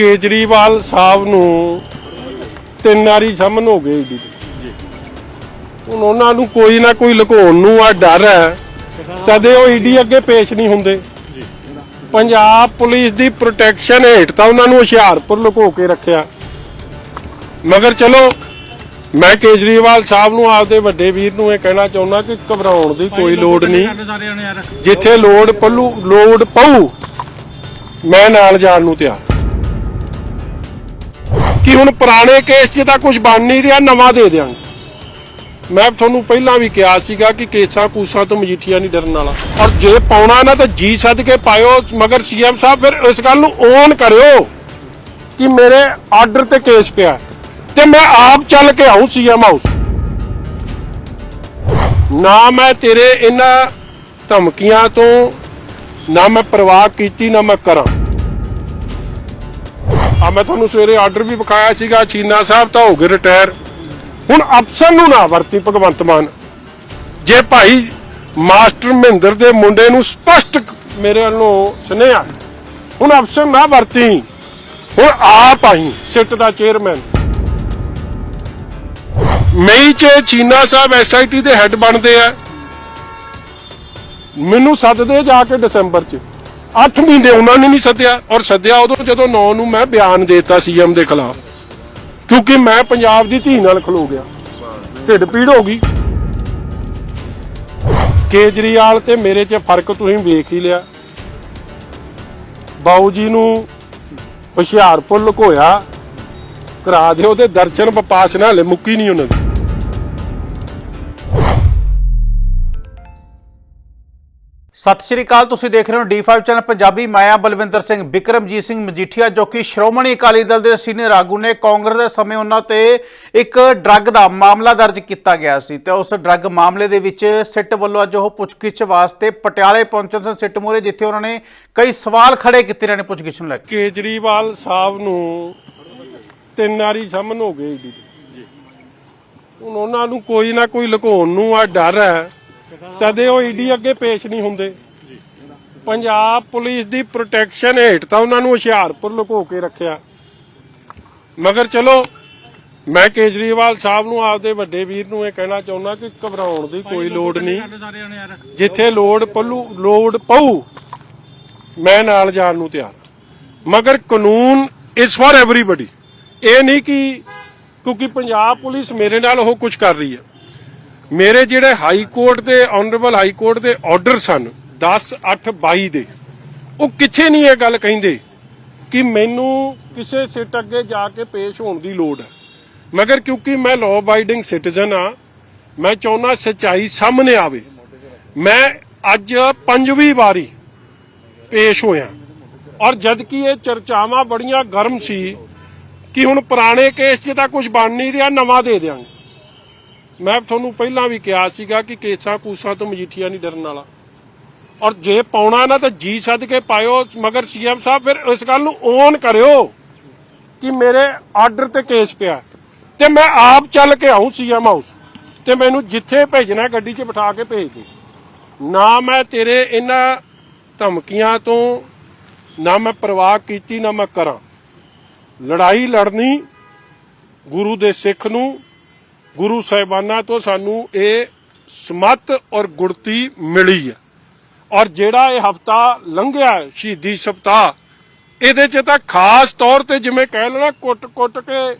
ਕੇਜਰੀਵਾਲ ਸਾਹਿਬ ਨੂੰ ਤਿੰਨ ਵਾਰੀ ਸਾਹਮਣ ਹੋ ਗਏ ਜੀ ਹੁਣ ਉਹਨਾਂ ਨੂੰ ਕੋਈ ਨਾ ਕੋਈ ਲੁਕਾਉਣ ਨੂੰ ਆ ਡਰ ਹੈ। ਕਦੇ ਉਹ ਈਡੀ ਅੱਗੇ ਪੇਸ਼ ਨਹੀਂ ਹੁੰਦੇ। ਪੰਜਾਬ ਪੁਲਿਸ ਦੀ ਪ੍ਰੋਟੈਕਸ਼ਨ ਹੇਠ ਤਾਂ ਉਹਨਾਂ ਨੂੰ ਹੁਸ਼ਿਆਰਪੁਰ ਲੁਕੋ ਕੇ ਰੱਖਿਆ। ਮਗਰ ਚਲੋ, ਮੈਂ ਕੇਜਰੀਵਾਲ ਸਾਹਿਬ ਨੂੰ ਆਪਦੇ ਵੱਡੇ ਵੀਰ ਨੂੰ ਇਹ ਕਹਿਣਾ ਚਾਹੁੰਦਾ ਕਿ ਘਬਰਾਉਣ ਦੀ ਕੋਈ ਲੋੜ ਨਹੀਂ। ਜਿੱਥੇ ਲੋੜ ਪੱਲੂ, ਲੋੜ ਪਊ, ਮੈਂ ਨਾਲ ਜਾਣ ਨੂੰ ਤਿਆਰ। ਕਿ ਹੁਣ ਪੁਰਾਣੇ ਕੇਸ 'ਚ ਤਾਂ ਕੁਝ ਬਣ ਨਹੀਂ ਰਿਹਾ, ਨਵਾਂ ਦੇ ਦਿਆਂਗੇ। ਮੈਂ ਤੁਹਾਨੂੰ ਪਹਿਲਾਂ ਵੀ ਕਿਹਾ ਸੀਗਾ ਕਿ ਕੇਸਾਂ ਕੂਸਾਂ ਤੋਂ ਮਜੀਠੀਆ ਨਹੀਂ ਡਰਨ ਵਾਲਾ। ਔਰ ਜੇ ਪਾਉਣਾ ਨਾ ਤਾਂ ਜੀ ਸੱਦ ਕੇ ਪਾਇਓ, ਮਗਰ ਸੀਐਮ ਸਾਹਿਬ ਫਿਰ ਇਸ ਗੱਲ ਨੂੰ ਓਨ ਕਰਿਓ ਕਿ ਮੇਰੇ ਆਰਡਰ ਤੇ ਕੇਸ ਪਿਆ ਤੇ ਮੈਂ ਆਪ ਚੱਲ ਕੇ ਆਉਂ ਸੀਐਮ ਹਾਊਸ ਨਾ ਮੈਂ ਤੇਰੇ ਇਹਨਾਂ ਧਮਕੀਆਂ ਤੋਂ, ਨਾ ਮੈਂ ਪਰਵਾਹ ਕੀਤੀ, ਨਾ ਮੈਂ ਕਰਾਂ। ਆ ਮੈਂ ਤੁਹਾਨੂੰ ਸਵੇਰੇ ਆਰਡਰ ਵੀ ਵਿਖਾਇਆ ਸੀਗਾ, ਚੀਨਾ ਸਾਹਿਬ ਤਾਂ ਹੋ ਗਏ ਰਿਟਾਇਰ ਹੁਣ ਅਫਸਰ ਨੂੰ ਨਾ ਵਰਤੀ ਭਗਵੰਤ ਮਾਨ। ਜੇ ਭਾਈ ਮਾਸਟਰ ਮਹਿੰਦਰ ਦੇ ਮੁੰਡੇ ਨੂੰ ਸਪਸ਼ਟ ਮੇਰੇ ਵੱਲੋਂ ਸੁਨੇਹਾ, ਹੁਣ ਅਫਸਰ ਨਾ ਵਰਤੀ। ਹੁਣ ਆਪ ਆਈ, ਸਿੱਟ ਦਾ ਚੇਅਰਮੈਨ ਮਈ ਚ ਚੀਨਾ ਸਾਹਿਬ ਐਸਆਈਟੀ ਦੇ ਹੈੱਡ ਬਣਦੇ ਆ। ਮੈਨੂੰ ਸੱਦਦੇ ਜਾ ਕੇ ਦਸੰਬਰ ਚ। 8 ਮਹੀਨੇ ਉਹਨਾਂ ਨੇ ਨਹੀਂ ਸੱਦਿਆ ਔਰ ਸੱਦਿਆ ਉਦੋਂ ਜਦੋਂ 9 ਨੂੰ ਮੈਂ ਬਿਆਨ ਦੇਤਾ ਸੀਐਮ ਦੇ ਖਿਲਾਫ। ਕਿਉਂਕਿ ਮੈਂ ਪੰਜਾਬ ਦੀ ਧੀ ਨਾਲ ਖਲੋ ਗਿਆ। ਢਿੱਡ ਪੀੜ ਹੋ ਗਈ। ਕੇਜਰੀਵਾਲ ਤੇ ਮੇਰੇ 'ਚ ਫ਼ਰਕ ਤੁਸੀਂ ਵੇਖ ਹੀ ਲਿਆ। ਬਾਊ ਜੀ ਨੂੰ ਹੁਸ਼ਿਆਰਪੁਰ ਲੁਕੋਇਆ। ਕਰਾ ਦਿਓ ਤੇ ਦਰਸ਼ਨ ਵਪਾਸ ਨਾਲ ਹਲੇ ਮੁੱਕੀ ਨਹੀਂ ਉਹਨਾਂ ਦੀ। ਸਤਿ ਸ਼੍ਰੀ ਅਕਾਲ, ਤੁਸੀਂ ਦੇਖ ਰਹੇ ਹੋ D5 ਚੈਨਲ ਪੰਜਾਬੀ। ਮਾਇਆ ਬਲਵਿੰਦਰ ਸਿੰਘ ਵਿਕਰਮਜੀਤ ਸਿੰਘ ਮਜੀਠੀਆ, ਜੋ ਕਿ ਸ਼੍ਰੋਮਣੀ ਅਕਾਲੀ ਦਲ ਦੇ ਸੀਨੀਅਰ ਆਗੂ ਨੇ। ਕਾਂਗਰਸ ਦੇ ਸਮੇਂ ਉਹਨਾਂ ਤੇ ਇੱਕ ਡਰੱਗ ਦਾ ਮਾਮਲਾ ਦਰਜ ਕੀਤਾ ਗਿਆ ਸੀ ਤੇ ਉਸ ਡਰੱਗ ਮਾਮਲੇ ਦੇ ਵਿੱਚ ਸਿੱਟ ਵੱਲੋਂ ਅੱਜ ਉਹ ਪੁੱਛਗਿੱਛ ਵਾਸਤੇ ਪਟਿਆਲੇ ਪਹੁੰਚੇ ਸਨ ਸਿੱਟ ਮੂਹਰੇ, ਜਿੱਥੇ ਉਹਨਾਂ ਨੇ ਕਈ ਸਵਾਲ ਖੜੇ ਕੀਤੇ ਨੇ ਪੁੱਛਗਿੱਛ ਨੂੰ ਲੈ ਕੇ। ਕੇਜਰੀਵਾਲ ਸਾਹਿਬ ਨੂੰ ਤਿੰਨ ਵਾਰੀ ਸਮਨ ਹੋ ਗਏ ਜੀ। ਹੁਣ ਉਹਨਾਂ ਨੂੰ ਕੋਈ ਨਾ ਕੋਈ ਲੁਕਾਉਣ ਨੂੰ ਆ ਡਰ ਹੈ। ਕਦੇ ਉਹ ਈਡੀ ਅੱਗੇ ਪੇਸ਼ ਨਹੀਂ ਹੁੰਦੇ। ਪੰਜਾਬ ਪੁਲਿਸ ਦੀ ਪ੍ਰੋਟੈਕਸ਼ਨ ਹੇਠ ਤਾਂ ਉਹਨਾਂ ਨੂੰ ਹੁਸ਼ਿਆਰਪੁਰ ਲੁਕੋ ਕੇ ਰੱਖਿਆ। ਮਗਰ ਚਲੋ, ਮੈਂ ਕੇਜਰੀਵਾਲ ਸਾਹਿਬ ਨੂੰ ਆਪਦੇ ਵੱਡੇ ਵੀਰ ਨੂੰ ਇਹ ਕਹਿਣਾ ਚਾਹੁੰਦਾ ਕਿ ਘਬਰਾਉਣ ਦੀ ਕੋਈ ਲੋੜ ਨਹੀਂ। ਜਿੱਥੇ ਲੋੜ ਪੱਲੂ, ਲੋੜ ਪਊ, ਮੈਂ ਨਾਲ ਜਾਣ ਨੂੰ ਤਿਆਰ। ਮਗਰ ਕਾਨੂੰਨ ਇਸ ਫਾਰ ਐਵਰੀਬਾਡੀ ਇਹ ਨਹੀਂ ਕਿ ਕਿਉਂਕਿ ਪੰਜਾਬ ਪੁਲਿਸ ਮੇਰੇ ਨਾਲ ਉਹ ਕੁਝ ਕਰ ਰਹੀ ਹੈ। ਮੇਰੇ ਜਿਹੜੇ ਹਾਈ ਕੋਰਟ ਦੇ ਆਨਰੇਬਲ ਹਾਈ ਕੋਰਟ ਦੇ ਆਰਡਰ ਸਨ 10 8 22 ਦੇ, ਉਹ ਕਿੱਥੇ ਨਹੀਂ ਇਹ ਗੱਲ ਕਹਿੰਦੇ ਕਿ ਮੈਨੂੰ ਕਿਸੇ ਸਿੱਟ ਅੱਗੇ ਜਾ ਕੇ ਪੇਸ਼ ਹੋਣ ਦੀ ਲੋੜ ਹੈ। ਮਗਰ ਕਿਉਂਕਿ ਮੈਂ ਲਾਅ ਅਬਾਈਡਿੰਗ ਸਿਟੀਜ਼ਨ ਆ ਮੈਂ ਚਾਹੁੰਦਾ ਸੱਚਾਈ ਸਾਹਮਣੇ ਆਵੇ। ਮੈਂ ਅੱਜ ਪੰਜਵੀਂ ਵਾਰੀ ਪੇਸ਼ ਹੋਇਆ। ਔਰ ਜਦ ਕਿ ਇਹ ਚਰਚਾਵਾਂ ਬੜੀਆਂ ਗਰਮ ਸੀ ਕਿ ਹੁਣ ਪੁਰਾਣੇ ਕੇਸ 'ਚ ਤਾਂ ਕੁਝ ਬਣ ਨਹੀਂ ਰਿਹਾ, ਨਵਾਂ ਦੇ ਦਿਆਂਗੇ। ਮੈਂ ਤੁਹਾਨੂੰ ਪਹਿਲਾਂ ਵੀ ਕਿਹਾ ਸੀਗਾ ਕਿ ਕੇਸਾਂ ਕੂਸਾਂ ਤੋਂ ਮਜੀਠੀਆ ਨਹੀਂ ਡਰਨ ਵਾਲਾ। ਔਰ ਜੇ ਪਾਉਣਾ ਨਾ ਤਾਂ ਜੀ ਸੱਦ ਕੇ ਪਾਇਓ, ਮਗਰ ਸੀਐਮ ਸਾਹਿਬ ਫਿਰ ਇਸ ਗੱਲ ਨੂੰ ਓਨ ਕਰਿਓ ਕਿ ਮੇਰੇ ਆਰਡਰ ਤੇ ਕੇਸ ਪਿਆ। ਤੇ ਮੈਂ ਆਪ ਚੱਲ ਕੇ ਆਉਂ ਸੀਐਮ ਹਾਊਸ ਤੇ ਮੈਨੂੰ ਜਿੱਥੇ ਭੇਜਣਾ ਗੱਡੀ 'ਚ ਬਿਠਾ ਕੇ ਭੇਜ ਦੇ। ਨਾ ਮੈਂ ਤੇਰੇ ਇਹਨਾਂ ਧਮਕੀਆਂ ਤੋਂ, ਨਾ ਮੈਂ ਪਰਵਾਹ ਕੀਤੀ, ਨਾ ਮੈਂ ਕਰਾਂ। ਲੜਾਈ ਲੜਨੀ ਗੁਰੂ ਦੇ ਸਿੱਖ ਨੂੰ ਗੁਰੂ ਸਾਹਿਬਾਨਾਂ ਤੋਂ ਸਾਨੂੰ ਇਹ ਸਮਤ ਔਰ ਗੁੜਤੀ ਮਿਲੀ ਹੈ। ਔਰ ਜਿਹੜਾ ਇਹ ਹਫਤਾ ਲੰਘਿਆ ਸ਼ਹੀਦੀ ਸਪਤਾਹ, ਇਹਦੇ 'ਚ ਤਾਂ ਖਾਸ ਤੌਰ ਤੇ ਜਿਵੇਂ ਕਹਿ ਲੈਣਾ ਕੁੱਟ-ਕੁੱਟ ਕੇ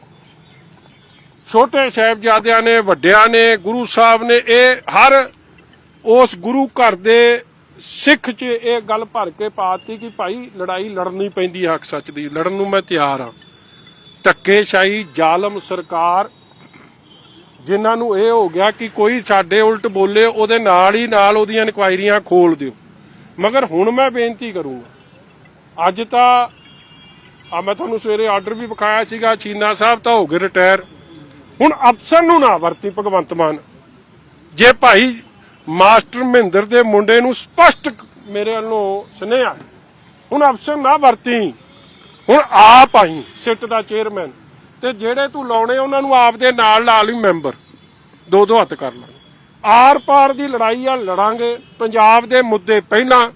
ਛੋਟੇ ਸਾਹਿਬਜ਼ਾਦਿਆਂ ਨੇ, ਵੱਡਿਆਂ ਨੇ, ਗੁਰੂ ਸਾਹਿਬ ਨੇ, ਇਹ ਹਰ ਉਸ ਗੁਰੂ ਘਰ ਦੇ ਸਿੱਖ 'ਚ ਇਹ ਗੱਲ ਭਰ ਕੇ ਪਾਤੀ ਕਿ ਭਾਈ ਲੜਾਈ ਲੜਨੀ ਪੈਂਦੀ ਹੈ ਹੱਕ ਸੱਚ ਦੀ, ਲੜਨ ਨੂੰ ਮੈਂ ਤਿਆਰ ਹਾਂ। ਧੱਕੇਸ਼ਾਹੀ, ਜ਼ਾਲਮ ਸਰਕਾਰ ਜਿਨ੍ਹਾਂ ਨੂੰ ਇਹ ਹੋ ਗਿਆ ਕਿ ਕੋਈ ਸਾਡੇ ਉਲਟ ਬੋਲੇ, ਉਹਦੇ ਨਾਲ ਹੀ ਨਾਲ ਉਹਦੀਆਂ ਇਨਕੁਆਇਰੀਆਂ ਖੋਲ ਦਿਓ। ਮਗਰ ਹੁਣ ਮੈਂ ਬੇਨਤੀ ਕਰੂੰਗਾ, ਅੱਜ ਤਾਂ, ਆ ਮੈਂ ਤੁਹਾਨੂੰ ਸਵੇਰੇ ਆਰਡਰ ਵੀ ਵਿਖਾਇਆ ਸੀਗਾ, ਚੀਨਾ ਸਾਹਿਬ ਤਾਂ ਹੋ ਗਏ ਰਿਟਾਇਰ ਹੁਣ ਅਫਸਰ ਨੂੰ ਨਾ ਵਰਤੀ, ਭਗਵੰਤ ਮਾਨ। ਜੇ ਭਾਈ ਮਾਸਟਰ ਮਹਿੰਦਰ ਦੇ ਮੁੰਡੇ ਨੂੰ ਸਪਸ਼ਟ ਮੇਰੇ ਵੱਲੋਂ ਸੁਨੇਹਾ, ਹੁਣ ਅਫਸਰ ਨਾ ਵਰਤੀ। ਹੁਣ ਆਪ ਆਈ, ਸਿੱਟ ਦਾ ਚੇਅਰਮੈਨ ਤੇ ਜਿਹੜੇ ਤੂੰ ਲਾਉਣੇ, ਉਹਨਾਂ ਨੂੰ ਆਪ ਦੇ ਨਾਲ ਲਾ ਲਈ ਮੈਂਬਰ। ਦੋ ਦੋ ਹੱਥ ਕਰ ਲਾਂਗੇ ਆਰ ਪਾਰ ਦੀ ਲੜਾਈ ਆ, ਲੜਾਂਗੇ। ਪੰਜਾਬ ਦੇ ਮੁੱਦੇ ਪਹਿਲਾਂ।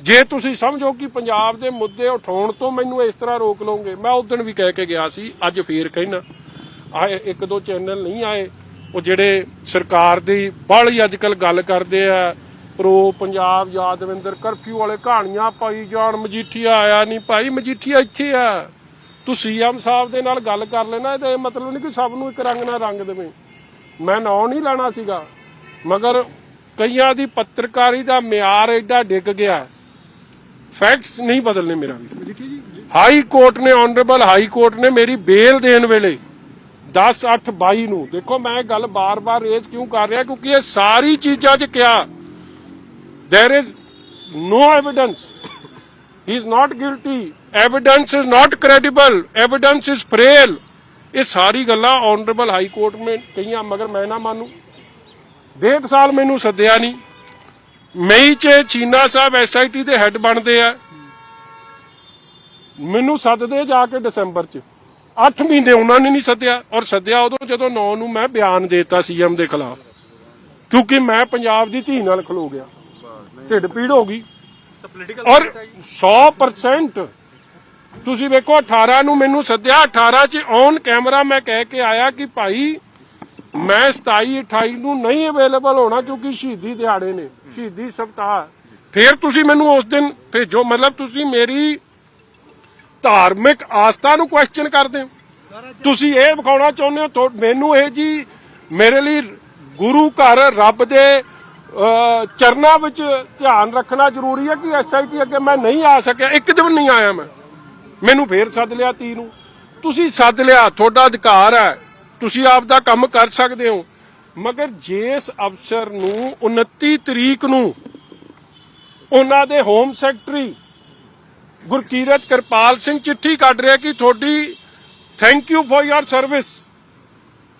ਜੇ ਤੁਸੀਂ ਸਮਝੋ ਕਿ ਪੰਜਾਬ ਦੇ ਮੁੱਦੇ ਉਠਾਉਣ ਤੋਂ ਮੈਨੂੰ ਇਸ ਤਰ੍ਹਾਂ ਰੋਕ ਲਓਗੇ, ਮੈਂ ਉਸ ਦਿਨ ਵੀ ਕਹਿ ਕੇ ਗਿਆ ਸੀ, ਅੱਜ ਫੇਰ ਕਹਿਣਾ। ਆਏ, ਇੱਕ ਦੋ ਚੈਨਲ ਨਹੀਂ ਆਏ। ਉਹ ਜਿਹੜੇ ਸਰਕਾਰ ਦੀ ਬਾਹਲੀ ਅੱਜਕੱਲ ਗੱਲ ਕਰਦੇ ਆ, ਪ੍ਰੋ ਪੰਜਾਬ ਯਾਦਵਿੰਦਰ ਕਰਫਿਊ ਵਾਲੇ ਕਹਾਣੀਆਂ ਪਾਈ ਜਾਣ ਮਜੀਠੀਆ ਆਇਆ ਨਹੀਂ, ਭਾਈ ਮਜੀਠੀਆ ਇੱਥੇ ਆ। ਤੂੰ ਸੀਐਮ ਸਾਹਿਬ ਦੇ ਨਾਲ ਗੱਲ ਕਰ ਲੈਣਾ ਇਹਦਾ ਇਹ ਮਤਲਬ ਨਹੀਂ ਕਿ ਸਭ ਨੂੰ ਇੱਕ ਰੰਗ ਨਾਲ ਰੰਗ ਦੇਵੇਂ। ਮੈਂ ਨਾਂ ਨਹੀਂ ਲੈਣਾ ਸੀਗਾ ਮਗਰ ਕਈਆਂ ਦੀ ਪੱਤਰਕਾਰੀ ਦਾ ਮਿਆਰ ਐਡਾ ਡਿੱਗ ਗਿਆ। ਫੈਕਟਸ ਨਹੀਂ ਬਦਲਨੇ ਮੇਰਾ ਵੀ ਹਾਈ ਕੋਰਟ ਨੇ ਆਨਰੇਬਲ ਹਾਈ ਕੋਰਟ ਨੇ ਮੇਰੀ ਬੇਲ ਦੇਣ ਵੇਲੇ 10 8 22 ਨੂੰ ਦੇਖੋ ਮੈਂ ਇਹ ਗੱਲ ਬਾਰ-ਬਾਰ ਰੇਜ਼ ਕਿਉਂ ਕਰ ਰਿਹਾ ਕਿਉਂਕਿ ਇਹ ਸਾਰੀ ਚੀਜ਼ਾਂ 'ਚ ਕਿਹਾ there is no evidence he is not guilty evidence is not credible. Evidence is frail. ਇਹ ਸਾਰੀ ਗੱਲਾਂ ਆਨਰੇਬਲ ਹਾਈ ਕੋਰਟ ਨੇ ਕਹੀਆਂ ਮਗਰ ਮੈਂ ਨਾ ਮੰਨੂ। ਡੇਢ ਸਾਲ ਮੈਨੂੰ ਸੱਦਿਆ ਨਹੀਂ। ਮਈ ਚ ਚੀਨਾ ਸਾਹਿਬ ਐਸਆਈਟੀ ਦੇ ਹੈੱਡ ਬਣਦੇ ਆ। ਮੈਨੂੰ ਸੱਦਦੇ ਜਾ ਕੇ ਦਸੰਬਰ ਚ। 8 ਮਹੀਨੇ ਉਹਨਾਂ ਨੇ ਨਹੀਂ ਸੱਦਿਆ। ਔਰ ਸੱਦਿਆ ਉਦੋਂ ਜਦੋਂ 9 ਨੂੰ ਮੈਂ ਬਿਆਨ ਦੇਤਾ ਸੀਐਮ ਦੇ ਖਿਲਾਫ। ਕਿਉਂਕਿ ਮੈਂ ਪੰਜਾਬ ਦੀ ਧੀ ਨਾਲ ਖਲੋ ਗਿਆ। ਢਿੱਡ ਪੀੜ ਹੋ ਗਈ। ਔਰ 100% ਤੁਸੀਂ ਵੇਖੋ 18 ਨੂੰ ਮੈਨੂੰ ਸੱਦਿਆ। 18 ਚ ਔਨ ਕੈਮਰਾ ਮੈਂ ਕਹਿ ਕੇ ਆਇਆ ਕਿ ਭਾਈ, ਮੈਂ 27 28 ਨੂੰ ਨਹੀਂ ਅਵੇਲੇਬਲ ਹੋਣਾ ਕਿਉਂਕਿ ਸ਼ਹੀਦੀ ਦਿਹਾੜੇ ਨੇ। ਸ਼ਹੀਦੀ ਸਪਤਾਹ ਫਿਰ ਤੁਸੀਂ ਮੈਨੂੰ ਉਸ ਦਿਨ ਭੇਜੋ। ਮਤਲਬ ਤੁਸੀਂ ਮੇਰੀ ਧਾਰਮਿਕ ਆਸਥਾ ਨੂੰ ਕੁਐਸਚਨ ਕਰਦੇ ਹੋ। ਤੁਸੀਂ ਇਹ ਵਿਖਾਉਣਾ ਚਾਹੁੰਦੇ ਹੋ ਮੈਨੂੰ ਇਹ ਜੀ ਮੇਰੇ ਲਈ ਗੁਰੂ ਘਰ ਰੱਬ ਦੇ ਚਰਨਾਂ ਵਿੱਚ ਧਿਆਨ ਰੱਖਣਾ ਜ਼ਰੂਰੀ ਹੈ ਕਿ ਐਸਆਈਟੀ ਅੱਗੇ ਮੈਂ ਨਹੀਂ ਆ ਸਕਿਆ। ਇੱਕ ਦਿਨ ਨਹੀਂ ਆਇਆ ਮੈਂ। ਮੈਨੂੰ ਫੇਰ ਸੱਦ ਲਿਆ ਤੀ ਨੂੰ। ਤੁਸੀਂ ਸੱਦ ਲਿਆ, ਤੁਹਾਡਾ ਅਧਿਕਾਰ ਹੈ। ਤੁਸੀਂ ਆਪ ਦਾ ਕੰਮ ਕਰ ਸਕਦੇ ਹੋ। ਮਗਰ ਜਿਸ ਅਫਸਰ ਨੂੰ 29 ਤਰੀਕ ਨੂੰ ਉਹਨਾਂ ਦੇ ਹੋਮ ਸੈਕਟਰੀ ਗੁਰਕੀਰਤ ਕਿਰਪਾਲ ਸਿੰਘ ਚਿੱਠੀ ਕੱਢ ਰਿਹਾ ਕਿ ਤੁਹਾਡੀ thank you for your service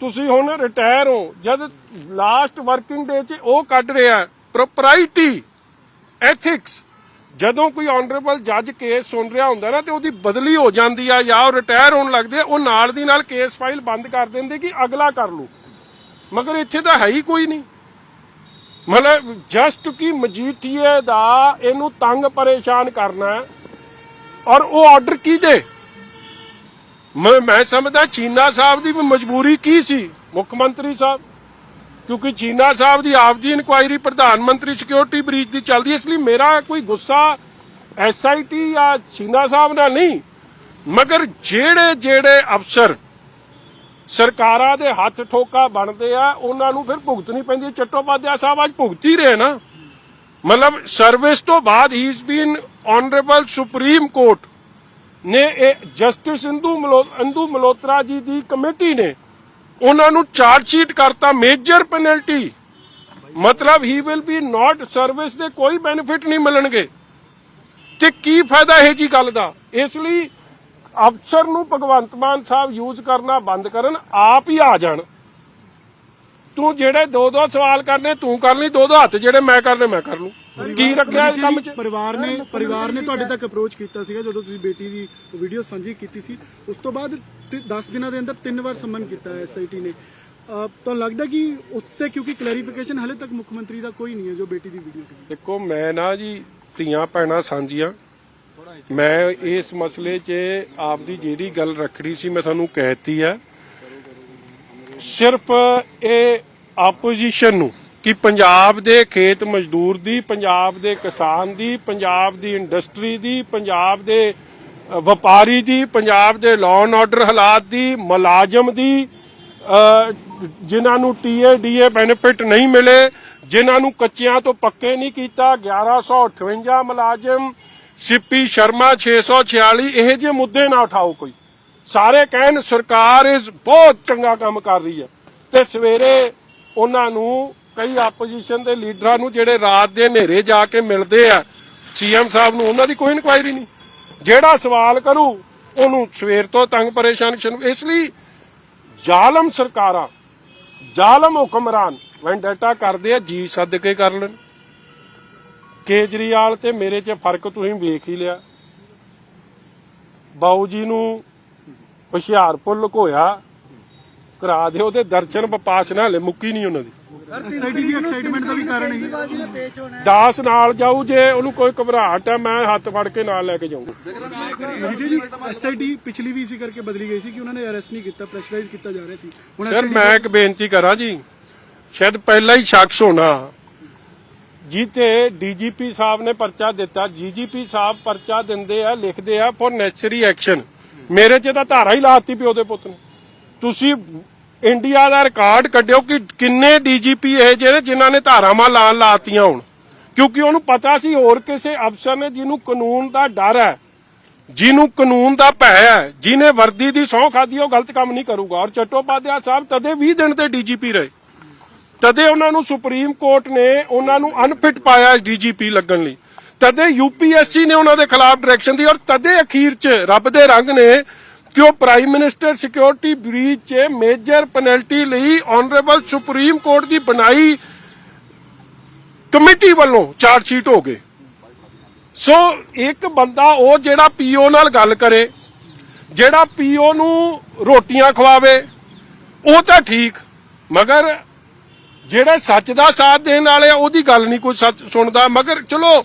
ਤੁਸੀਂ ਹੁਣ ਰਿਟਾਇਰ ਹੋ। ਜਦ ਲਾਸਟ ਵਰਕਿੰਗ ਡੇ 'ਚ ਉਹ ਕੱਢ ਰਿਹਾ ਪ੍ਰੋਪਰਾਈਟੀ ਐਥਿਕਸ ਜਦੋਂ ਕੋਈ ਆਨਰੇਬਲ ਜੱਜ ਕੇਸ ਸੁਣ ਰਿਹਾ ਹੁੰਦਾ ਨਾ ਤੇ ਉਹਦੀ ਬਦਲੀ ਹੋ ਜਾਂਦੀ ਆ ਜਾਂ ਉਹ ਰਿਟਾਇਰ ਹੋਣ ਲੱਗਦੇ ਆ, ਉਹ ਨਾਲ ਦੀ ਨਾਲ ਕੇਸ ਫਾਈਲ ਬੰਦ ਕਰ ਦਿੰਦੇ ਕਿ ਅਗਲਾ ਕਰ ਲੂ ਮਗਰ ਇੱਥੇ ਤਾਂ ਹੈ ਹੀ ਕੋਈ ਨਹੀਂ। ਮਤਲਬ ਜਸਟ ਕਿ ਮਜੀਠੀਏ ਦਾ ਇਹਨੂੰ ਤੰਗ ਪਰੇਸ਼ਾਨ ਕਰਨਾ ਔਰ ਉਹ ਆਰਡਰ ਕੀ ਦੇ ਮੈਂ ਸਮਝਦਾ ਚੀਨਾ ਸਾਹਿਬ ਦੀ ਵੀ ਮਜਬੂਰੀ ਕੀ ਸੀ? ਮੁੱਖ ਮੰਤਰੀ ਸਾਹਿਬ। ਕਿਉਂਕਿ ਚੀਨਾ ਸਾਹਿਬ ਦੀ ਆਪ ਦੀ ਇਨਕੁਆਇਰੀ ਪ੍ਰਧਾਨ ਮੰਤਰੀ ਸਿਕਿਉਰਿਟੀ ਬ੍ਰੀਚ ਦੀ ਚੱਲਦੀ ਇਸ ਲਈ ਮੇਰਾ ਕੋਈ ਗੁੱਸਾ ਐਸਆਈਟੀ ਜਾਂ ਚੀਨਾ ਸਾਹਿਬ ਨਾਲ ਨਹੀਂ ਮਗਰ ਜਿਹੜੇ ਜਿਹੜੇ ਅਫਸਰ ਸਰਕਾਰਾਂ ਦੇ ਹੱਥ ਠੋਕਾ ਬਣਦੇ ਆ, ਉਹਨਾਂ ਨੂੰ ਫਿਰ ਭੁਗਤਣੀ ਪੈਂਦੀ ਹੈ। ਚੱਟੋਪਾਧਿਆ ਸਾਹਿਬ ਅੱਜ ਭੁਗਤ ਹੀ ਰਹੇ ਨਾ ਮਤਲਬ ਸਰਵਿਸ ਤੋਂ ਬਾਅਦ ਹੀ is been honourable supreme court ਨੇ ਇਹ ਜਸਟਿਸ ਇੰਦੂ ਮਲੋ ਇੰਦੂ ਮਲੋਤਰਾ ਜੀ ਦੀ ਕਮੇਟੀ ਨੇ ਉਹਨਾਂ ਨੂੰ ਚਾਰਜ ਸ਼ੀਟ ਕਰਤਾ ਮੇਜਰ ਪੈਨਲਟੀ ਮਤਲਬ he will be not service ਦੇ ਕੋਈ ਬੈਨੀਫਿਟ ਨਹੀਂ ਮਿਲਣਗੇ। ਤੇ ਕੀ ਫਾਇਦਾ ਇਹ ਜੀ ਗੱਲ ਦਾ? ਇਸ ਲਈ ਅਫਸਰ ਨੂੰ ਭਗਵੰਤ ਮਾਨ ਸਾਹਿਬ ਯੂਜ਼ ਕਰਨਾ ਬੰਦ ਕਰਨ, ਆਪ ਹੀ ਆ ਜਾਣ। ਤੂੰ ਜਿਹੜੇ ਦੋ ਦੋ ਸਵਾਲ ਕਰਨੇ, ਤੂੰ ਕਰ ਲਈ ਦੋ ਦੋ ਹੱਥ ਜਿਹੜੇ ਮੈਂ ਕਰਨੇ, ਮੈਂ ਕਰ ਲੂੰ। ਕੀ ਰੱਖਿਆ ਇਸ ਕੰਮ 'ਚ? ਪਰਿਵਾਰ ਨੇ ਪਰਿਵਾਰ ਨੇ ਤੁਹਾਡੇ ਤੱਕ ਅਪਰੋਚ ਕੀਤਾ ਸੀਗਾ ਜਦੋਂ ਤੁਸੀਂ ਬੇਟੀ ਦੀ ਵੀਡੀਓ ਸਾਂਝੀ ਕੀਤੀ ਸੀ। ਉਸ ਤੋਂ ਬਾਅਦ 10 ਦਿਨਾਂ ਦੇ ਅੰਦਰ ਤਿੰਨ ਵਾਰ ਸੰਮਨ ਕੀਤਾ ਐਸਆਈਟੀ ਨੇ। ਤੁਹਾਨੂੰ ਲੱਗਦਾ ਕਿ ਉੱਤੇ ਕਿਉਂਕਿ ਕਲੈਰੀਫਿਕੇਸ਼ਨ ਹਲੇ ਤੱਕ ਮੁੱਖ ਮੰਤਰੀ ਦਾ ਕੋਈ ਨਹੀਂ ਹੈ ਜੋ ਬੇਟੀ ਦੀ ਵੀਡੀਓ ਸੀ। ਦੇਖੋ ਮੈਂ ਨਾ ਜੀ ਧੀਆਂ ਭੈਣਾਂ ਸਾਂਝੀਆਂ। ਮੈਂ ਇਸ ਮਸਲੇ 'ਚ ਆਪਦੀ ਜਿਹੜੀ ਗੱਲ ਰੱਖਣੀ ਸੀ ਮੈਂ ਤੁਹਾਨੂੰ ਕਹਿਤੀ ਆ ਸਿਰਫ ਇਹ ਆਪੋਜੀਸ਼ਨ ਨੂੰ ਕਿ ਪੰਜਾਬ ਦੇ ਖੇਤ ਮਜ਼ਦੂਰ ਦੀ ਪੰਜਾਬ ਦੇ ਕਿਸਾਨ ਦੀ ਪੰਜਾਬ ਦੀ ਇੰਡਸਟਰੀ ਦੀ ਪੰਜਾਬ ਦੇ ਵਪਾਰੀ ਦੀ ਪੰਜਾਬ ਦੇ ਲਾਅ ਐਂਡ ਆਰਡਰ ਹਾਲਾਤ ਦੀ ਮੁਲਾਜ਼ਮ ਦੀ ਅ, ਜਿਨ੍ਹਾਂ ਨੂੰ ਟੀਏ ਡੀਏ ਬੈਨੀਫਿਟ ਨਹੀਂ ਮਿਲੇ ਜਿਨ੍ਹਾਂ ਨੂੰ ਕੱਚਿਆਂ ਤੋਂ ਪੱਕੇ ਨਹੀਂ ਕੀਤਾ 1158 ਮੁਲਾਜ਼ਮ ਸਿੱਪੀ ਸ਼ਰਮਾ 646 ਇਹ ਜਿਹੇ ਮੁੱਦੇ ਨਾ ਉਠਾਓ ਕੋਈ। ਸਾਰੇ ਕਹਿਣ ਸਰਕਾਰ ਇਸ ਬਹੁਤ ਚੰਗਾ ਕੰਮ ਕਰ ਰਹੀ ਹੈ। ਤੇ ਸਵੇਰੇ ਉਹਨਾਂ ਨੂੰ ਕਈ ਆਪੋਜੀਸ਼ਨ ਦੇ ਲੀਡਰਾਂ ਨੂੰ ਜਿਹੜੇ ਰਾਤ ਦੇ ਹਨੇਰੇ ਜਾ ਕੇ ਮਿਲਦੇ ਆ, ਸੀਐਮ ਸਾਹਿਬ ਨੂੰ ਉਹਨਾਂ ਦੀ ਕੋਈ ਇਨਕੁਆਇਰੀ ਨਹੀਂ। ਜਿਹੜਾ ਸਵਾਲ ਕਰੂ, ਉਹਨੂੰ ਸਵੇਰ ਤੋਂ ਤੰਗ ਪਰੇਸ਼ਾਨ ਇਸ ਲਈ ਜ਼ਾਲਮ ਸਰਕਾਰਾਂ, ਜ਼ਾਲਮ ਹੁਕਮਰਾਨ ਵੈਂਡੇਟਾ ਕਰਦੇ ਆ, ਜੀ ਸੱਦ ਕੇ ਕਰ ਲੈਣ। ਕੇਜਰੀਵਾਲ ਤੇ ਮੇਰੇ 'ਚ ਫ਼ਰਕ ਤੁਸੀਂ ਵੇਖ ਹੀ ਲਿਆ। ਬਾਊ ਜੀ ਨੂੰ ਹੁਸ਼ਿਆਰਪੁਰ ਲੁਕੋਇਆ। ਕਰਾ ਦਿਓ ਉਹਦੇ ਦਰਸ਼ਨ ਵਿਪਾਸ ਨਾਲ ਮੁੱਕੀ ਨਹੀਂ ਉਹਨਾਂ ਦੀ। ਐਸਆਈਟੀ ਦੀ ਐਕਸਾਈਟਮੈਂਟ ਦਾ ਵੀ ਕਾਰਨ ਹੈ। ਦਾਸ ਨਾਲ ਜਾਊ ਜੇ ਉਹਨੂੰ ਕੋਈ ਘਬਰਾਹਟ ਹੈ ਮੈਂ ਹੱਥ ਫੜ ਕੇ ਨਾਲ ਲੈ ਕੇ ਜਾਊਂਗਾ। ਮਜੀਠੀਆ ਜੀ ਐਸਆਈਟੀ ਪਿਛਲੀ ਵੀ ਇਸੇ ਕਰਕੇ ਬਦਲੀ ਗਈ ਸੀ ਕਿ ਉਹਨਾਂ ਨੇ ਅਰੈਸਟ ਨਹੀਂ ਕੀਤਾ ਪ੍ਰੈਸ਼ਰਾਈਜ਼ ਕੀਤਾ ਜਾ ਰਿਹਾ ਸੀ। ਹੁਣ ਸਰ ਮੈਂ ਇੱਕ ਬੇਨਤੀ ਕਰਾਂ ਜੀ ਸ਼ਾਇਦ ਪਹਿਲਾ ਹੀ ਸ਼ਖਸ ਹੋਣਾ। ਜਿੱਤੇ ਡੀਜੀਪੀ ਸਾਹਿਬ ਨੇ ਪਰਚਾ ਦਿੱਤਾ ਜੀਜੀਪੀ ਸਾਹਿਬ ਪਰਚਾ ਦਿੰਦੇ ਆ ਲਿਖਦੇ ਆ ਫॉर ਨੈਸੈਸਰੀ ਐਕਸ਼ਨ ਮੇਰੇ 'ਚ ਤਾਂ ਧਾਰਾ ਹੀ ਲਾਤੀ ਪਿਓ ਦੇ ਪੁੱਤ ਨੇ। ਤੁਸੀਂ ਇੰਡੀਆ ਦਾ ਰਿਕਾਰਡ ਕੱਢਿਓ ਕਿ ਕਿੰਨੇ ਡੀਜੀਪੀ ਇਹ ਜਿਹੜੇ ਜਿਨ੍ਹਾਂ ਨੇ ਧਾਰਾਵਾਂ ਲਾਣ ਲਾਤੀਆਂ ਹੁਣ। ਕਿਉਂਕਿ ਉਹਨੂੰ ਪਤਾ ਸੀ ਹੋਰ ਕਿਸੇ ਅਫਸਰ ਨੇ ਜਿਹਨੂੰ ਕਾਨੂੰਨ ਦਾ ਡਰ ਹੈ, ਜਿਹਨੂੰ ਕਾਨੂੰਨ ਦਾ ਭੈ ਹੈ, ਜਿਹਨੇ ਵਰਦੀ ਦੀ ਸਹੁੰ ਖਾਦੀ ਉਹ ਗਲਤ ਕੰਮ ਨਹੀਂ ਕਰੂਗਾ। ਔਰ ਚਟੋਪਾਧਿਆ ਸਾਹਿਬ ਤਦੇ 20 ਦਿਨ ਤੇ ਡੀਜੀਪੀ ਰਹੇ। ਤਦੇ ਉਹਨਾਂ ਨੂੰ ਸੁਪਰੀਮ ਕੋਰਟ ਨੇ ਉਹਨਾਂ ਨੂੰ ਅਨਫਿਟ ਪਾਇਆ ਡੀਜੀਪੀ ਲੱਗਣ ਲਈ। ਤਦੇ ਯੂਪੀਐਸਸੀ ਨੇ ਉਹਨਾਂ ਦੇ ਖਿਲਾਫ ਡਾਇਰੈਕਸ਼ਨ ਦੀ ਔਰ ਤਦੇ ਅਖੀਰ 'ਚ ਰੱਬ ਦੇ ਰੰਗ ਨੇ ਕਿ ਉਹ ਪ੍ਰਾਈਮ ਮਿਨਿਸਟਰ ਸਿਕਿਉਰਿਟੀ ਬ੍ਰੀਚ 'ਚ ਮੇਜਰ ਪੈਨਲਟੀ ਲਈ ਆਨਰੇਬਲ ਸੁਪਰੀਮ ਕੋਰਟ ਦੀ ਬਣਾਈ ਕਮੇਟੀ ਵੱਲੋਂ ਚਾਰਜ ਸ਼ੀਟ ਹੋ ਗਏ। ਸੋ ਇੱਕ ਬੰਦਾ ਉਹ ਜਿਹੜਾ ਪੀਓ ਨਾਲ ਗੱਲ ਕਰੇ, ਜਿਹੜਾ ਪੀਓ ਨੂੰ ਰੋਟੀਆਂ ਖਵਾਵੇ, ਉਹ ਤਾਂ ਠੀਕ, ਮਗਰ ਜਿਹੜੇ ਸੱਚ ਦਾ ਸਾਥ ਦੇਣ ਵਾਲੇ ਆ, ਉਹਦੀ ਗੱਲ ਨਹੀਂ ਕੋਈ ਸੱਚ ਸੁਣਦਾ, ਮਗਰ ਚਲੋ,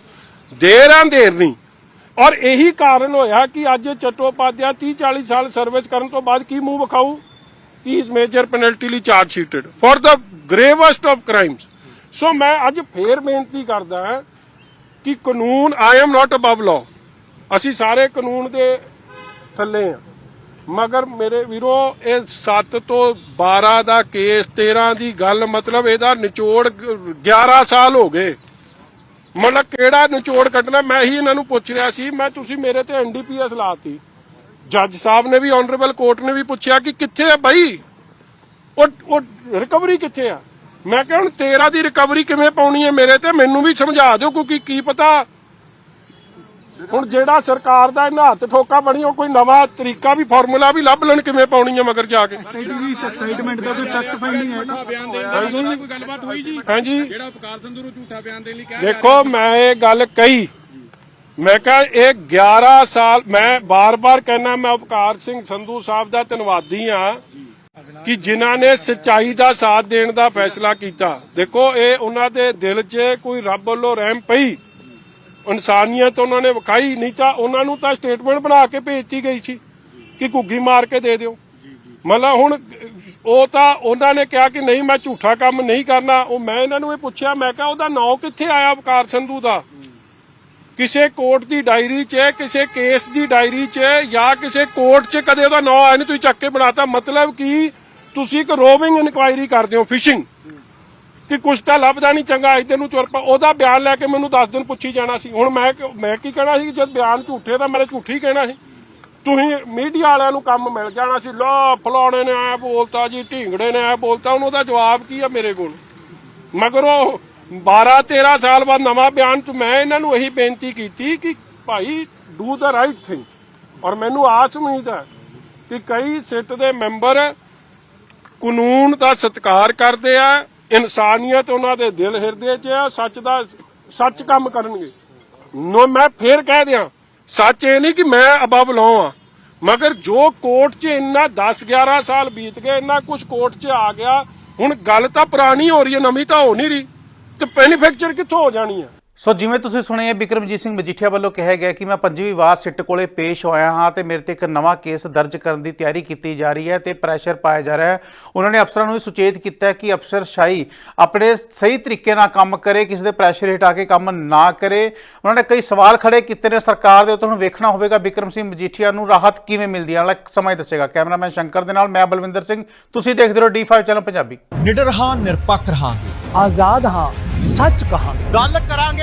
ਦੇਰ ਆਂ ਦੇਰ ਨਹੀਂ। ਔਰ ਇਹੀ ਕਾਰਨ ਹੋਇਆ ਕਿ ਅੱਜ ਚਟੋਪਾਧਿਆ 30 40 ਸਾਲ ਸਰਵਿਸ ਕਰਨ ਤੋਂ ਬਾਅਦ ਕੀ ਮੂੰਹ ਵਿਖਾਊ? He is major penalty charge sheeted for the gravest of crimes so ਮੈਂ ਅੱਜ ਫੇਰ ਬੇਨਤੀ ਕਰਦਾ ਹਾਂ ਕਿ ਕਾਨੂੰਨ I am not above law ਅਸੀਂ ਸਾਰੇ ਕਾਨੂੰਨ ਦੇ ਥੱਲੇ ਆ ਮਗਰ ਮੇਰੇ ਵੀਰੋ, ਇਹ 7 ਤੋਂ 12 ਦਾ ਕੇਸ 13 ਦੀ ਗੱਲ, ਮਤਲਬ ਇਹਦਾ ਨਿਚੋੜ ਗ- 11 ਸਾਲ ਹੋ ਗਏ। ਮਤਲਬ ਕਿਹੜਾ ਨਿਚੋੜ ਕੱਢਣਾ, ਮੈਂ ਹੀ ਇਹਨਾਂ ਨੂੰ ਪੁੱਛ ਰਿਹਾ ਸੀ, ਮੈਂ ਤੁਸੀਂ ਮੇਰੇ ਤੇ ਐਨਡੀਪੀਐਸ ਲਾਤੀ। ਜੱਜ ਸਾਹਿਬ ਨੇ ਵੀ ਆਨਰੇਬਲ ਕੋਰਟ ਨੇ ਵੀ ਪੁੱਛਿਆ ਕਿ ਕਿੱਥੇ ਆ ਬਾਈ? ਉਹ ਉਹ ਰਿਕਵਰੀ ਕਿੱਥੇ ਆ? ਮੈਂ ਕਿਹਾ ਹੁਣ 13 ਦੀ ਰਿਕਵਰੀ ਕਿਵੇਂ ਪਾਉਣੀ ਹੈ ਮੇਰੇ ਤੇ? ਮੈਨੂੰ ਵੀ ਸਮਝਾ ਦਿਓ ਕਿਉਂਕਿ ਕੀ ਪਤਾ ਹੁਣ ਜਿਹੜਾ ਸਰਕਾਰ ਦਾ ਇਹਨਾਂ ਹੱਥ ਠੋਕਾ ਬਣੀ ਉਹ ਕੋਈ ਨਵਾਂ ਤਰੀਕਾ ਵੀ ਫਾਰਮੂਲਾ ਵੀ ਲੱਭ ਲੈਣ ਕਿਵੇਂ ਪਾਉਣੀ ਹੈ ਮਗਰ ਜਾ ਕੇ? ਐਸਆਈਟੀ ਦੀ ਇਸ ਐਕਸਾਈਟਮੈਂਟ ਦਾ ਕੋਈ ਫੈਕਟ ਫਾਈਂਡਿੰਗ ਹੈ ਜੀ? ਬਿਆਨ ਦੇਣ ਦਾ ਕੋਈ ਗੱਲਬਾਤ ਹੋਈ ਜੀ? ਹਾਂਜੀ। ਜਿਹੜਾ ਉਪਕਾਰ ਸੰਧੂ ਨੂੰ ਝੂਠਾ ਬਿਆਨ ਦੇਣ ਲਈ ਕਹਿ ਦੇਖੋ ਮੈਂ ਇਹ ਗੱਲ ਕਹੀ। ਮੈਂ ਕਿਹਾ ਇਹ 11 ਸਾਲ ਮੈਂ ਬਾਰ-ਬਾਰ ਕਹਿਣਾ ਮੈਂ ਉਪਕਾਰ ਸਿੰਘ ਸੰਧੂ ਸਾਹਿਬ ਦਾ ਧੰਨਵਾਦੀ ਆ ਕਿ ਜਿਨ੍ਹਾਂ ਨੇ ਸਚਾਈ ਦਾ ਸਾਥ ਦੇਣ ਦਾ ਫੈਸਲਾ ਕੀਤਾ। ਦੇਖੋ ਇਹ ਉਹਨਾਂ ਦੇ ਦਿਲ 'ਚ ਕੋਈ ਰੱਬ ਵੱਲੋਂ ਰਹਿਮ ਪਈ। ਇਨਸਾਨੀਅਤ ਉਹਨਾਂ ਨੇ ਵਿਖਾਈ, ਨਹੀਂ ਤਾਂ ਉਹਨਾਂ ਨੂੰ ਤਾਂ ਸਟੇਟਮੈਂਟ ਬਣਾ ਕੇ ਭੇਜਤੀ ਗਈ ਸੀ ਕਿ ਘੁੱਗੀ ਮਾਰ ਕੇ ਦੇ ਦਿਓ। ਮਤਲਬ ਹੁਣ ਉਹ ਤਾਂ ਉਹਨਾਂ ਨੇ ਕਿਹਾ ਕਿ ਨਹੀਂ, ਮੈਂ ਝੂਠਾ ਕੰਮ ਨਹੀਂ ਕਰਨਾ। ਉਹ ਮੈਂ ਇਹਨਾਂ ਨੂੰ ਇਹ ਪੁੱਛਿਆ, ਮੈਂ ਕਿਹਾ ਉਹਦਾ ਨਾਂ ਕਿੱਥੇ ਆਇਆ ਉਪਕਾਰ ਸੰਧੂ ਦਾ? ਕਿਸੇ ਕੋਰਟ ਦੀ ਡਾਇਰੀ 'ਚ, ਕਿਸੇ ਕੇਸ ਦੀ ਡਾਇਰੀ 'ਚ ਜਾਂ ਕਿਸੇ ਕੋਰਟ 'ਚ ਕਦੇ ਉਹਦਾ ਨਾਂ ਆਇਆ ਨਹੀਂ ਤੁਸੀਂ ਚੱਕ ਕੇ ਬਣਾਤਾ। ਮਤਲਬ ਕਿ ਤੁਸੀਂ ਇੱਕ ਰੋਵਿੰਗ ਇਨਕੁਆਇਰੀ ਕਰਦੇ ਹੋ ਫਿਸ਼ਿੰਗ ਕਿ ਕੁਛ ਤਾਂ ਲੱਭਦਾ ਨਹੀਂ ਚੰਗਾ ਇੱਧਰ ਨੂੰ ਚੁਰਪਾ ਉਹਦਾ ਬਿਆਨ ਲੈ ਕੇ ਮੈਨੂੰ 10 ਦਿਨ ਪੁੱਛੀ ਜਾਣਾ ਸੀ। ਹੁਣ ਮੈਂ ਮੈਂ ਕੀ ਕਹਿਣਾ ਸੀ ਜਦ ਬਿਆਨ ਝੂਠੇ ਤਾਂ ਮੈਂ ਝੂਠੀ ਕਹਿਣਾ ਸੀ। ਤੁਸੀਂ ਮੀਡੀਆ ਵਾਲਿਆਂ ਨੂੰ ਕੰਮ ਮਿਲ ਜਾਣਾ ਸੀ। ਲੋ, ਫਲਾਣੇ ਨੇ ਐ ਬੋਲਤਾ ਜੀ, ਢੀਂਗੜੇ ਨੇ ਐ ਬੋਲਤਾ ਉਹਨੂੰ ਉਹਦਾ ਜਵਾਬ ਕੀ ਆ ਮੇਰੇ ਕੋਲ? ਮਗਰ ਉਹ 12 13 ਸਾਲ ਬਾਅਦ ਨਵਾਂ ਬਿਆਨ ਚ ਮੈਂ ਇਹਨਾਂ ਨੂੰ ਇਹੀ ਬੇਨਤੀ ਕੀਤੀ ਕਿ ਭਾਈ ਡੂ ਦਾ ਰਾਈਟ ਥਿੰਗ ਔਰ ਮੈਨੂੰ ਆਸ ਉਮੀਦ ਹੈ ਕਿ ਕਈ ਸਿੱਟ ਦੇ ਮੈਂਬਰ ਕਾਨੂੰਨ ਦਾ ਸਤਿਕਾਰ ਕਰਦੇ ਆ ਇਨਸਾਨੀਅਤ ਉਹਨਾਂ ਦੇ ਦਿਲ ਹਿਰਦੇ 'ਚ ਆ, ਸੱਚ ਦਾ ਸੱਚ ਕੰਮ ਕਰਨਗੇ। ਨੋ, ਮੈਂ ਫੇਰ ਕਹਿ ਦਿਆਂ, ਸੱਚ ਇਹ ਨਹੀਂ ਕਿ ਮੈਂ ਅਬਵ ਲਾਉ ਆ, ਮਗਰ ਜੋ ਕੋਰਟ 'ਚ ਇੰਨਾ 10 11 ਸਾਲ ਬੀਤ ਗਏ, ਇੰਨਾ ਕੁਝ ਕੋਰਟ 'ਚ ਆ ਗਿਆ, ਹੁਣ ਗੱਲ ਤਾਂ ਪੁਰਾਣੀ ਹੋ ਰਹੀ ਹੈ, ਨਵੀਂ ਤਾਂ ਹੋ ਨਹੀਂ ਰਹੀ, ਤੇ ਮੈਨੂਫੈਕਚਰ ਕਿੱਥੋਂ ਹੋ ਜਾਣੀ ਹੈ ਸੋ ਜਿਵੇਂ ਤੁਸੀਂ ਸੁਣਿਆ ਬਿਕਰਮਜੀਤ ਸਿੰਘ ਮਜੀਠੀਆ ਵੱਲੋਂ ਕਿਹਾ ਗਿਆ ਕਿ ਮੈਂ ਪੰਜਵੀਂ ਵਾਰ ਸਿੱਟ ਕੋਲੇ ਪੇਸ਼ ਹੋਇਆ ਹਾਂ ਤੇ ਮੇਰੇ ਤੇ ਇੱਕ ਨਵਾਂ ਕੇਸ ਦਰਜ ਕਰਨ ਦੀ ਤਿਆਰੀ ਕੀਤੀ ਜਾ ਰਹੀ ਹੈ ਤੇ ਪ੍ਰੈਸ਼ਰ ਪਾਇਆ ਜਾ ਰਿਹਾ ਹੈ। ਉਹਨਾਂ ਨੇ ਅਫਸਰਾਂ ਨੂੰ ਵੀ ਸੁਚੇਤ ਕੀਤਾ ਹੈ ਕਿ ਅਫਸਰ ਸ਼ਾਹੀ ਆਪਣੇ ਸਹੀ ਤਰੀਕੇ ਨਾਲ ਕੰਮ ਕਰੇ ਕਿਸੇ ਦੇ ਪ੍ਰੈਸ਼ਰ ਹੇਠ ਆ ਕੇ ਕੰਮ ਨਾ ਕਰੇ। ਉਹਨਾਂ ਨੇ ਕਈ ਸਵਾਲ ਖੜੇ ਕੀਤੇ ਨੇ ਸਰਕਾਰ ਦੇ ਉੱਤੇ ਹੁਣ ਵੇਖਣਾ ਹੋਵੇਗਾ ਬਿਕਰਮ ਸਿੰਘ ਮਜੀਠੀਆ ਨੂੰ ਰਾਹਤ ਕਿਵੇਂ ਮਿਲਦੀ ਹੈ। ਨਾਲ ਸਮਾਂ ਦੱਸੇਗਾ। ਕੈਮਰਾਮੈਨ ਸ਼ੰਕਰ ਦੇ ਨਾਲ ਮੈਂ ਬਲਵਿੰਦਰ ਸਿੰਘ। ਤੁਸੀਂ ਦੇਖਦੇ ਰਹੋ D5 ਚੈਨਲ ਪੰਜਾਬੀ। ਨਿਡਰ ਹਾਂ ਨਿਰਪੱਖ ਰਹਾਂਗੇ। ਆਜ਼ਾਦ ਹਾਂ ਸੱਚ ਕਹਾਂਗੇ। ਗੱਲ ਕਰਾਂਗੇ